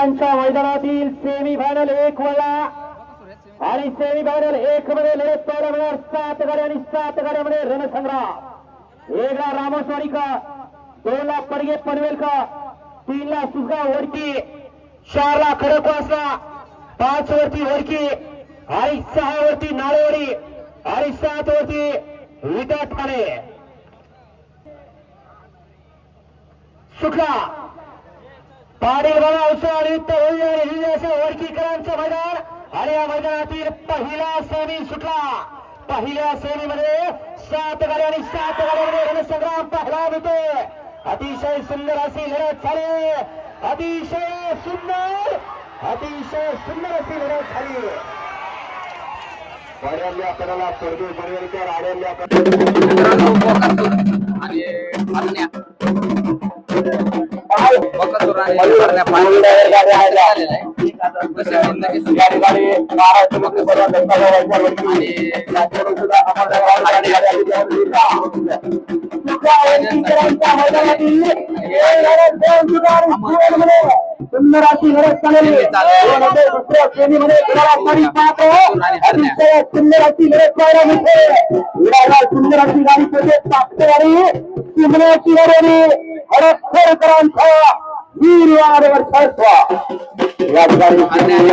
त्यांच्या मैदानातील semi final एक वळला आणि सेमी फायनल एक मध्ये लढत पहिल्या मिळणार सात गाड्या आणि सात गाड्यामध्ये रणसंग्राम. एकला रामस्वारी का दोन ला पडगे पनवेल का तीन ला सुसगाव वरकी चार ला खडकवासला पाच वरती वरकी आणि सहा वरती नाळेवाडी आणि सात वरती विटा ठाणे. सुखला पाटील बघा उत्सव आणि होईल. आणि विजयाचं वडकीकरांचं मैदान. आणि या मैदानातील पहिला सेमी सुटला. पहिल्या सेमीमध्ये सात गाड्या आणि सात गाड्यांमध्ये रणसंग्राम पाहायला मिळतोय. अतिशय सुंदर अशी लढत झाली. अतिशय सुंदर अतिशय सुंदर अशी लढत झाली. वाड्यातल्या कडाला परदेश बनवेलकर आड्यातल्या सुंदर अशी गरज सुंदर अशी गरज पाहायला सुंदर अशी गाडी पोहोचत टाकते गाडी வீரியானவர் சர்ப்பா அண்ணன்